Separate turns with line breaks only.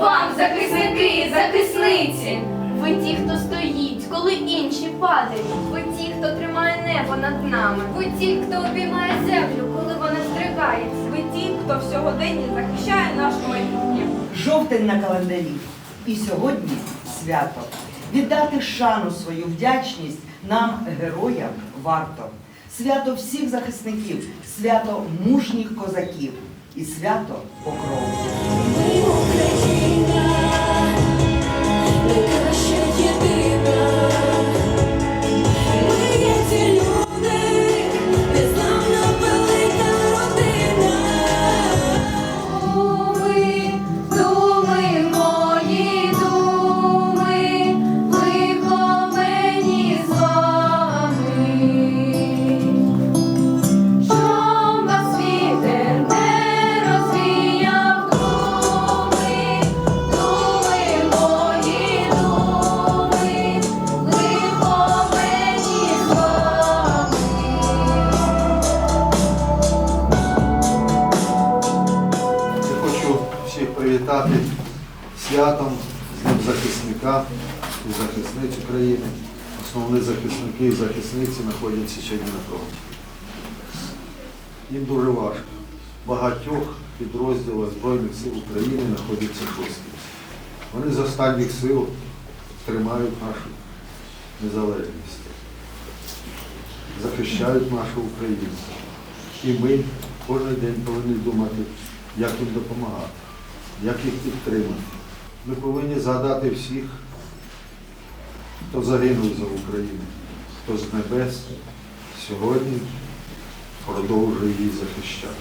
вам, захисники, захисниці!
Ви ті, хто стоїть, коли інші падають.
Ви ті, хто тримає небо над нами. Ви ті, хто обіймає землю, коли вона стригається. Ви ті, хто в сьогоденні захищає наше майбутнє.
Жовтень на календарі. І сьогодні свято. Віддати шану свою вдячність нам, героям, варто. Свято всіх захисників, свято мужніх козаків і свято покрову.
Привітати святом з Днем захисника і захисниць України. Основні захисники і захисниці знаходяться сьогодні на фронті. Їм дуже важко. Багатьох підрозділах Збройних сил України знаходяться в шостки. Вони з останніх сил тримають нашу незалежність, захищають нашу Україну. І ми кожен день повинні думати, як їм допомагати, як їх підтримати. Ми повинні згадати всіх, хто загинув за Україну, хто з небес сьогодні продовжує її захищати.